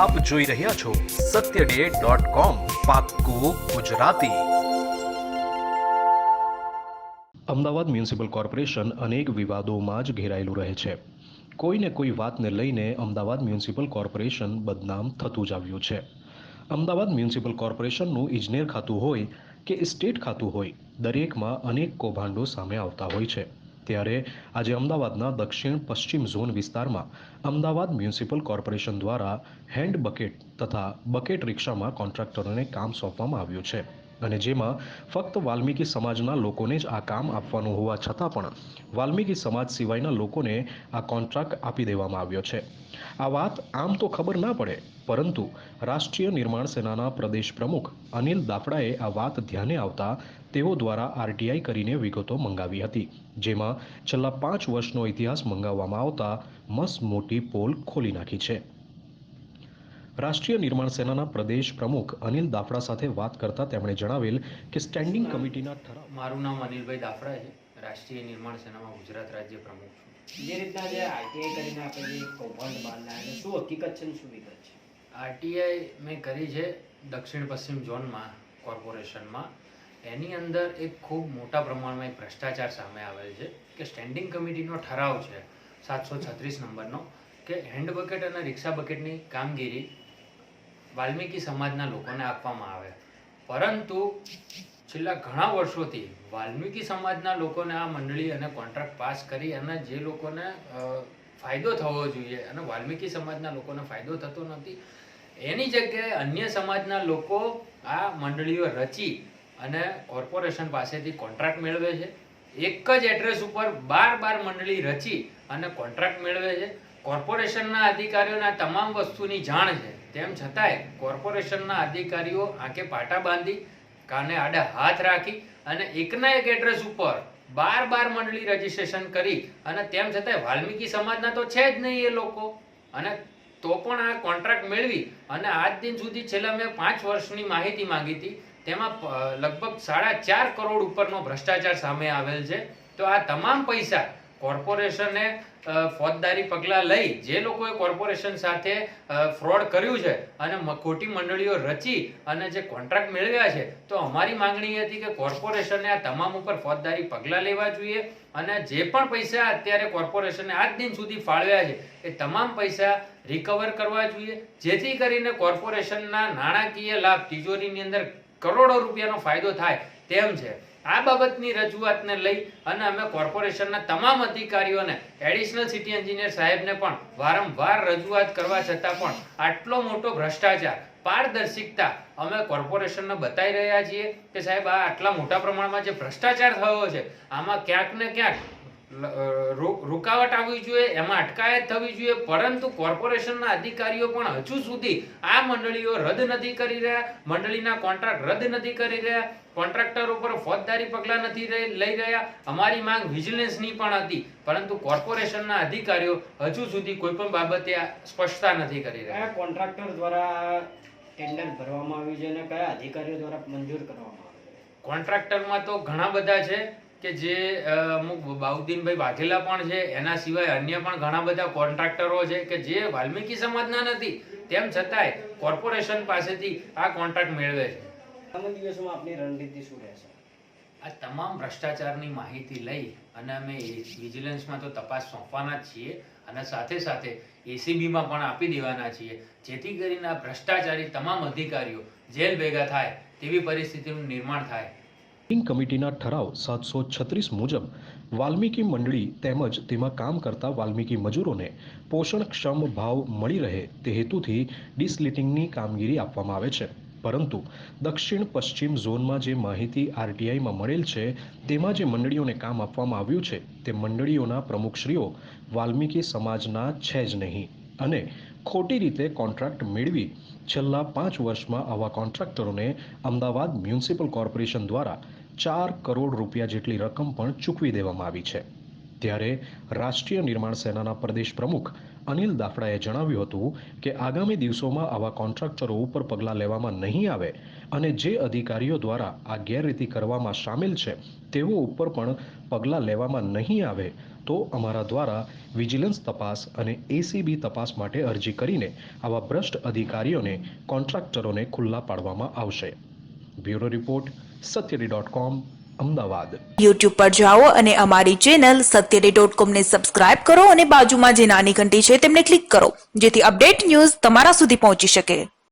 આપ જોઈ રહ્યા છો સત્ય ડે ડોટ કોમ પાક્કું ગુજરાતી. અમદાવાદ મ્યુનિસિપલ કોર્પોરેશન અનેક વિવાદોમાં જ ઘેરાયેલું રહે છે. કોઈને કોઈ વાતને લઈને અમદાવાદ મ્યુનિસિપલ કોર્પોરેશન બદનામ થતું જ આવ્યું છે. અમદાવાદ મ્યુનિસિપલ કોર્પોરેશનનું ઇજનેર ખાતું હોય કે સ્ટેટ ખાતું હોય, દરેકમાં અનેક કૌભાંડો સામે આવતા હોય છે. ત્યારે આજે અમદાવાદના દક્ષિણ પશ્ચિમ ઝોન વિસ્તારમાં અમદાવાદ મ્યુનિસિપલ કોર્પોરેશન દ્વારા હેન્ડ બકેટ તથા બકેટ રિક્ષામાં કોન્ટ્રાક્ટરોને કામ સોંપવામાં આવ્યું છે. અને જેમાં ફક્ત વાલ્મીકી સમાજના લોકોને જ આ કામ આપવાનું હોવા છતાં પણ વાલ્મીકી સમાજ સિવાયના લોકોને આ કોન્ટ્રાક્ટ આપી દેવામાં આવ્યો છે. આ વાત આમ તો ખબર ના પડે, પરંતુ રાષ્ટ્રીય નિર્માણ સેનાના પ્રદેશ પ્રમુખ અનિલ દાફડાએ આ વાત ધ્યાને આવતા તેઓ દ્વારા આરટીઆઈ કરીને વિગતો મંગાવી હતી, જેમાં છેલ્લા પાંચ વર્ષનો ઇતિહાસ મંગાવવામાં આવતા મસ્ત મોટી પોલ ખોલી નાખી છે. રાષ્ટ્રીય નિર્માણ સેનાના પ્રદેશ પ્રમુખ અનિલ દાફડા સાથે વાત કરતા તેમણે જણાવેલ કે સ્ટેન્ડિંગ કમિટીના ઠરાવ મારું નામ અનિલભાઈ દાફડા છે. રાષ્ટ્રીય નિર્માણ સેનામાં ગુજરાત રાજ્ય પ્રમુખ છું. જે રીતના જે આઈટીઆઈ કરીને આપણે જે કૌભાંડ બહાર લાવ્યા શું હકીકત છે ને શું વિગત છે? આરટીઆઈ મેં કરી છે દક્ષિણ પશ્ચિમ ઝોનમાં કોર્પોરેશનમાં. એની અંદર એક ખૂબ મોટા પ્રમાણમાં એક ભ્રષ્ટાચાર સામે આવેલ છે કે સ્ટેન્ડિંગ કમિટીનો ઠરાવ છે સાતસો છત્રીસ નંબરનો કે હેન્ડ બકેટ અને રિક્ષા બકેટની કામગીરી વાલ્મીકી સમાજના લોકોને આપવામાં આવે. પરંતુ છેલ્લા ઘણા વર્ષોથી વાલ્મીકી સમાજના લોકોને આ મંડળી અને કોન્ટ્રાક્ટ પાસ કરી અને જે લોકોને ફાયદો થવો જોઈએ અને વાલ્મીકી સમાજના લોકોને ફાયદો થતો નથી, એની જગ્યાએ અન્ય સમાજના લોકો આ મંડળીઓ રચી અને કોર્પોરેશન પાસેથી કોન્ટ્રાક્ટ મેળવે છે. એક જ એડ્રેસ ઉપર બાર બાર મંડળી રચી અને કોન્ટ્રાક્ટ મેળવે છે. કોર્પોરેશનના અધિકારીઓના તમામ વસ્તુની જાણ છે. તેમ છતાંય કોર્પોરેશનના અધિકારીઓ આંખે પાટા બાંધી, કાને આડે હાથ રાખી અને એકના એક એડ્રેસ ઉપર બાર બાર મંડળી રજીસ્ટ્રેશન કરી અને તેમ છતાંય વાલ્મીકી સમાજના તો છે જ નહીં એ લોકો. અને તો પણ આ કોન્ટ્રાક્ટ મેળવી અને આજ દિન સુધી છેલ્લા મેં પાંચ વર્ષની માહિતી માંગી હતી. તેમાં લગભગ સાડા ચાર કરોડ ઉપરનો ભ્રષ્ટાચાર સામે આવેલ છે. તો આ તમામ પૈસા કોર્પોરેશને ફોજદારી પગલાં લઈ જે લોકોએ કોર્પોરેશન સાથે ફ્રોડ કર્યું છે અને ખોટી મંડળીઓ રચી અને જે કોન્ટ્રાક્ટ મેળવ્યા છે, તો અમારી માંગણી હતી કે કોર્પોરેશને આ તમામ ઉપર ફોજદારી પગલાં લેવા જોઈએ અને જે પણ પૈસા અત્યારે કોર્પોરેશને આજ દિન સુધી ફાળવ્યા છે, એ તમામ પૈસા રિકવર કરવા જોઈએ. જેથી કરીને કોર્પોરેશનના નાણાકીય લાભ તિજોરીની અંદર કરોડો રૂપિયાનો ફાયદો થાય, તેમ છે. આ બાબતની રજૂઆતને લઈ અને અમે કોર્પોરેશનના તમામ અધિકારીઓને, એડિશનલ સિટી એન્જિનિયર સાહેબને પણ વારંવાર રજૂઆત કરવા છતાં પણ આટલો મોટો ભ્રષ્ટાચાર, પારદર્શિકતા અમે કોર્પોરેશનને બતાવી રહ્યા છીએ કે સાહેબ, આ આટલા મોટા પ્રમાણમાં જે ભ્રષ્ટાચાર થયો છે, આમાં ક્યાંક ને ક્યાંક રૂકાવટ આવવી જોઈએ એમાં અટકાયત થવી જોઈએ પરંતુ કોર્પોરેશનના અધિકારીઓ પણ હજુ સુધી આ મંડળીઓ રદ નથી કરી રહ્યા મંડળીના કોન્ટ્રાક્ટ રદ નથી કરી રહ્યા કોન્ટ્રાક્ટર ઉપર ફોજદારી પગલાં નથી લઈ રહ્યા અમારી માંગ વિજિલન્સની પણ હતી પરંતુ કોર્પોરેશનના અધિકારીઓ હજુ સુધી કોઈ પણ બાબતે સ્પષ્ટતા નથી કરી રહ્યા. કોન્ટ્રાક્ટર દ્વારા ટેન્ડર ભરવામાં આવ્યું છે અને કયા અધિકારીઓ દ્વારા મંજૂર કરવામાં આવ્યું કોન્ટ્રાક્ટરમાં તો ઘણા બધા છે કે જે અમુક બાઉદ્દીનભાઈ વાઘેલા પણ છે એના સિવાય અન્ય પણ ઘણા બધા કોન્ટ્રાક્ટરો છે કે જે વાલ્મીકી સમાજના નથી. તેમ છતાંય કોર્પોરેશન પાસેથી આ કોન્ટ્રાક્ટ મેળવે છે. આગામી દિવસોમાં આપની રણનીતિ શું રહેશે? આ તમામ ભ્રષ્ટાચારની માહિતી લઈ અને અમે વિજિલન્સમાં તો તપાસ સોંપવાના જ છીએ અને સાથે સાથે એસીબીમાં પણ આપી દેવાના છીએ. જેથી કરીને આ ભ્રષ્ટાચારી તમામ અધિકારીઓ જેલ ભેગા થાય તેવી પરિસ્થિતિનું નિર્માણ થાય. સ્ટેન્ડિંગ કમિટીના ઠરાવ સાતસો છત્રીસ મુજબ વાલ્મીકી મંડળી તેમજ તેમાં કામ કરતા વાલ્મીકી મજૂરોને પોષણક્ષમ ભાવ મળી રહે તે હેતુથી ડિસલિટિંગની કામગીરી આપવામાં આવે છે. પરંતુ દક્ષિણ પશ્ચિમ ઝોનમાં જે માહિતી આરટીઆઈમાં મળેલ છે, તેમાં જે મંડળીઓને કામ આપવામાં આવ્યું છે, તે મંડળીઓના પ્રમુખશ્રીઓ વાલ્મીકી સમાજના છે જ નહીં અને ખોટી રીતે કોન્ટ્રાક્ટ મેળવી છેલ્લા પાંચ વર્ષમાં આવા કોન્ટ્રાક્ટરોને અમદાવાદ મ્યુનિસિપલ કોર્પોરેશન દ્વારા ચાર કરોડ રૂપિયા જેટલી રકમ પણ ચૂકવી દેવામાં આવી છે. ત્યારે રાષ્ટ્રીય નિર્માણ સેનાના પ્રદેશ પ્રમુખ અનિલ દાફડાએ જણાવ્યું હતું કે આગામી દિવસોમાં આવા કોન્ટ્રાક્ટરો ઉપર પગલાં લેવામાં નહીં આવે અને જે અધિકારીઓ દ્વારા આ ગેરરીતિ કરવામાં સામેલ છે, તેઓ ઉપર પણ પગલાં લેવામાં નહીં આવે તો અમારા દ્વારા વિજિલન્સ તપાસ અને એસીબી તપાસ માટે અરજી કરીને આવા ભ્રષ્ટ અધિકારીઓને, કોન્ટ્રાક્ટરોને ખુલ્લા પાડવામાં આવશે. Bureau report સત્યરી dot com Ahmedabad. YouTube પર જાઓ અને અમારી ચેનલ સત્યડે ડોટ કોમને સબસ્ક્રાઇબ કરો અને બાજુમાં જે નાની ઘંટી છે તેમને ક્લિક કરો, જેથી અપડેટ ન્યૂઝ તમારા સુધી પહોંચી શકે.